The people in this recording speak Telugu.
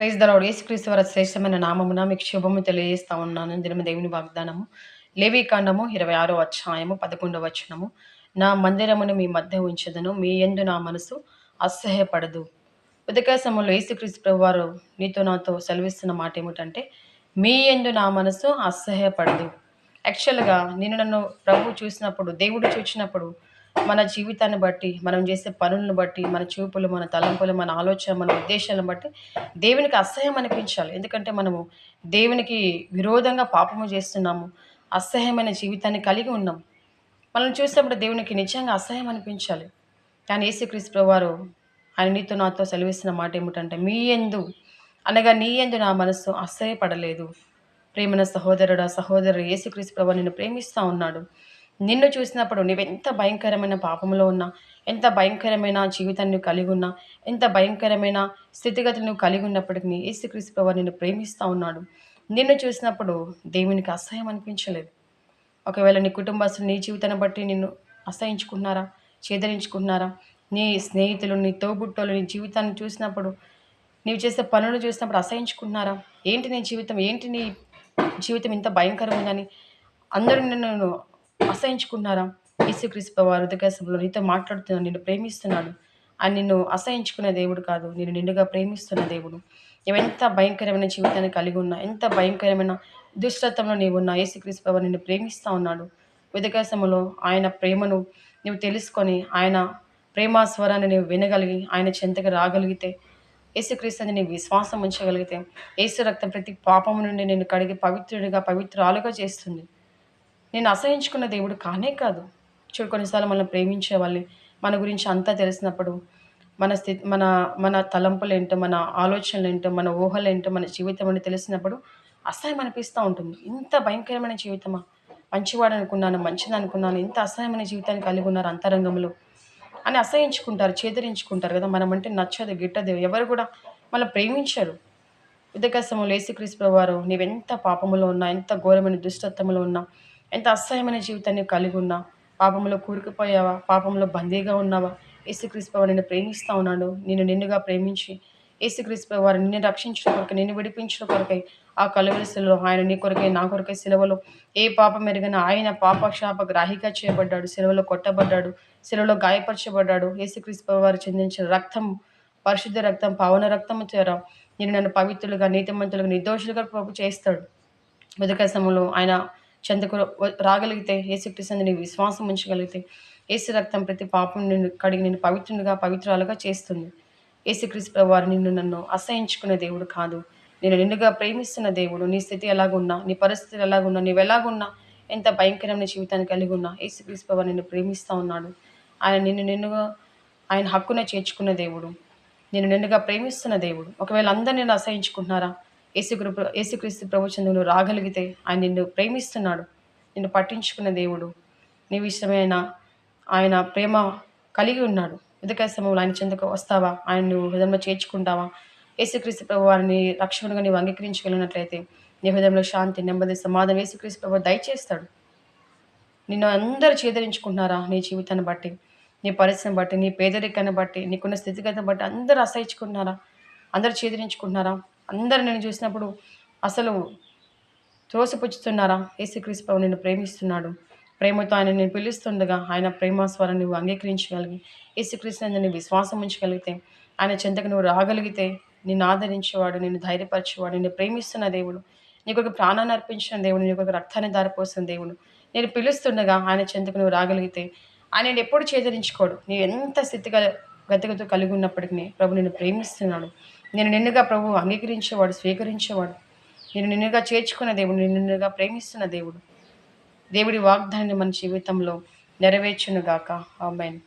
ప్రైజ్ దలాడు యేసుక్రీస్తు వారి శ్రేష్టమైన నామమున మీకు శుభము తెలియజేస్తా ఉన్నాను. దినమ దేవుని వాగ్దానము. లేవి కాండము ఇరవై ఆరో అధ్యాయము పదకొండవ వచనము. నా మందిరమును మీ మధ్య ఉంచదను మీ ఎందు నా మనసు అసహ్యపడదు. ఉదక సమయంలో యేసుక్రీస్తు ప్రభు వారు నీతో నాతో సెలవిస్తున్న మాట ఏమిటంటే మీ ఎందు నా మనసు అసహ్యపడదు. యాక్చువల్గా నేను నన్ను ప్రభు చూసినప్పుడు దేవుడు చూసినప్పుడు మన జీవితాన్ని బట్టి మనం చేసే పనులను బట్టి మన చూపులు మన తలంపులు మన ఆలోచన మన ఉద్దేశాలను బట్టి దేవునికి అసహ్యం అనిపించాలి. ఎందుకంటే మనము దేవునికి విరోధంగా పాపము చేస్తున్నాము అసహ్యమైన జీవితాన్ని కలిగి ఉన్నాం. మనం చూసినప్పుడు దేవునికి నిజంగా అసహ్యం అనిపించాలి. కానీ యేసుక్రీస్తు వారు ఆయన నీతో నాతో సెలవిస్తున్న మాట ఏమిటంటే మీ ఎందు అనగా నీ ఎందు నా మనస్సు అసహ్యపడలేదు. ప్రేమన సహోదరుడా సహోదరుడు యేసుక్రీస్తు ప్రభు నిన్ను ప్రేమిస్తూ ఉన్నాడు. నిన్ను చూసినప్పుడు నువ్వెంత భయంకరమైన పాపంలో ఉన్నా ఎంత భయంకరమైన జీవితాన్ని కలిగి ఉన్నా ఎంత భయంకరమైన స్థితిగతులను కలిగి ఉన్నప్పటికీ యేసుక్రీస్తు ప్రభు నిన్ను ప్రేమిస్తూ ఉన్నాడు. నిన్ను చూసినప్పుడు దేవునికి అసహ్యం అనిపించలేదు. ఒకవేళ నీ కుటుంబస్తులు నీ జీవితాన్ని బట్టి నిన్ను అసహించుకుంటున్నారా చేదరించుకుంటున్నారా? నీ స్నేహితులు నీ తోబుట్టోలు నీ జీవితాన్ని చూసినప్పుడు నీవు చేసే పనులు చూసినప్పుడు అసహించుకుంటున్నారా? ఏంటి నీ జీవితం? ఏంటి నీ జీవితం ఇంత భయంకరం ఉందని అందరూ నిన్ను అసహించుకున్నారా? యేసుక్రీస్తు వారు హృదయసంలో నీతో మాట్లాడుతున్నాడు నిన్ను ప్రేమిస్తున్నాడు. అని నిన్ను అసహించుకునే దేవుడు కాదు నేను నిండుగా ప్రేమిస్తున్న దేవుడు. ఎంత భయంకరమైన జీవితాన్ని కలిగి ఉన్నా ఎంత భయంకరమైన దుష్టత్వంలో నీవు ఉన్నా యేసుక్రీస్తు వారు నిన్ను ప్రేమిస్తూ ఉన్నాడు. ఉదకాశములో ఆయన ప్రేమను నువ్వు తెలుసుకొని ఆయన ప్రేమాస్వరాన్ని నువ్వు వినగలిగి ఆయన చెంతకు రాగలిగితే యేసుక్రీస్తుని నీ విశ్వాసం ఉంచగలిగితే యేసు రక్తం ప్రతి పాపము నుండి నేను కడిగి పవిత్రుడిగా పవిత్రాలుగా చేస్తుంది. నేను అసహించుకున్న దేవుడు కానే కాదు. చూడు కొన్నిసార్లు మనం ప్రేమించే వాళ్ళని మన గురించి అంతా తెలిసినప్పుడు మన స్థితి మన మన తలంపులు ఏంటో మన ఆలోచనలు ఏంటో మన ఊహలు ఏంటో మన జీవితం అని తెలిసినప్పుడు అసహ్యం అనిపిస్తూ ఉంటుంది. ఇంత భయంకరమైన జీవితమా? మంచివాడు అనుకున్నాను మంచిది అనుకున్నాను ఇంత అసహ్యమైన జీవితాన్ని కలిగి ఉన్నారు అంతరంగంలో అని అసహించుకుంటారు చేదరించుకుంటారు కదా. మనం అంటే నచ్చదు గిట్టదు ఎవరు కూడా మనం ప్రేమించరు. ఉదకసము లేసుక్రీస్తు వారు నీవెంత పాపములో ఉన్నా ఎంత ఘోరమైన దుష్టత్వంలో ఉన్నా ఎంత అసహ్యమైన జీవితాన్ని కలిగి ఉన్నా పాపంలో కూరుకుపోయావా పాపంలో బందీగా ఉన్నావా? యేసుక్రీస్తు నిన్ను ప్రేమిస్తూ ఉన్నాడు. నేను నిన్నుగా ప్రేమించి యేసుక్రీస్తు వారు నిన్ను రక్షించిన కొరకు నిన్ను విడిపించిన కొరకై ఆ కలువరి శిలలో ఆయన నీ కొరకై నా కొరకై శిలవలో ఏ పాపం మెరుగన ఆయన పాపక్షాప గ్రాహిగా చేయబడ్డాడు. శిలవలో కొట్టబడ్డాడు. శిలలో గాయపరచబడ్డాడు. యేసుక్రీస్తు వారు చెందించిన రక్తం పరిశుద్ధ రక్తం పవన రక్తము చేర నేను నన్ను పవిత్రులుగా నీతిమంతులుగా నిర్దోషులుగా ప్రభు చేస్తాడు. బుధక సమయంలో ఆయన చెంతకు రాగలిగితే ఏసుక్రీస్తు నీ విశ్వాసం ఉంచగలిగితే ఏసు రక్తం ప్రతి పాపం నిన్ను కడిగి నిన్ను పవిత్రునిగా పవిత్రాలుగా చేస్తుంది. ఏసుక్రీస్తు వారు నిన్ను నన్ను అసహించుకునే దేవుడు కాదు. నేను నిన్నుగా ప్రేమిస్తున్న దేవుడు నీ స్థితి ఎలాగున్నా నీ పరిస్థితి ఎలాగున్నా నీవు ఎలాగున్నా ఎంత భయంకరమైన జీవితాన్ని కలిగి ఉన్నా ఏసుక్రీస్తు వారు నిన్ను ప్రేమిస్తూ ఉన్నాడు. ఆయన నిన్ను నిన్నుగా ఆయన హక్కున చేర్చుకున్న దేవుడు. నేను నిన్నుగా ప్రేమిస్తున్న దేవుడు. ఒకవేళ అందరు నేను అసహించుకుంటున్నారా? యేసుకృ యేసుక్రీస్తు ప్రభుత్వం నువ్వు రాగలిగితే ఆయన నిన్ను ప్రేమిస్తున్నాడు. నిన్ను పట్టించుకున్న దేవుడు. నీ విషయమైన ఆయన ప్రేమ కలిగి ఉన్నాడు. ఉదక సమయంలో ఆయన చెందుకు వస్తావా? ఆయన నువ్వు హృదయంలో చేర్చుకుంటావా? యేసుక్రీస్తు ప్రభు వారిని రక్షణగా నీవు అంగీకరించగలిగినట్లయితే నీ హృదయంలో శాంతి నెమ్మది సమాధానం యేసుక్రీస్తు ప్రభు దయచేస్తాడు. నిన్ను అందరూ చేదరించుకుంటున్నారా నీ జీవితాన్ని బట్టి? నీ పరిస్థితిని బట్టి? నీ పేదరికాన్ని బట్టి? నీకున్న స్థితిగతిని బట్టి అందరూ అసహించుకుంటున్నారా అందరూ చేదరించుకుంటున్నారా? అందరు నేను చూసినప్పుడు అసలు త్రోసిపుచ్చుతున్నారా? యేసుక్రీస్తు ప్రభు నిన్ను ప్రేమిస్తున్నాడు. ప్రేమతో ఆయన నేను పిలుస్తుండగా ఆయన ప్రేమాస్వరం నువ్వు అంగీకరించగలిగి యేసుక్రీస్తు నేను విశ్వాసం ఉంచగలిగితే ఆయన చెంతకు నువ్వు రాగలిగితే నిన్ను ఆదరించేవాడు నిన్ను ధైర్యపరిచేవాడు నిన్ను ప్రేమిస్తున్న దేవుడు నీకు ఒక ప్రాణాన్ని అర్పించిన దేవుడు నీకు ఒక రక్తాన్ని దారిపోసిన దేవుడు. నేను పిలుస్తుండగా ఆయన చెంతకు నువ్వు రాగలిగితే ఆయన ఎప్పుడు చేదరించుకోడు. నీ ఎంత స్థితిగా గతగతో కలిగి ఉన్నప్పటికీ ప్రభు నిన్ను ప్రేమిస్తున్నాడు. నేను నిన్నుగా ప్రభు అంగీకరించేవాడు స్వీకరించేవాడు. నేను నిన్నుగా చేర్చుకున్న దేవుడు నేను నిన్నుగా ప్రేమిస్తున్న దేవుడు. దేవుడి వాగ్దానాన్ని మన జీవితంలో నెరవేర్చునుగాక. ఆమెన్.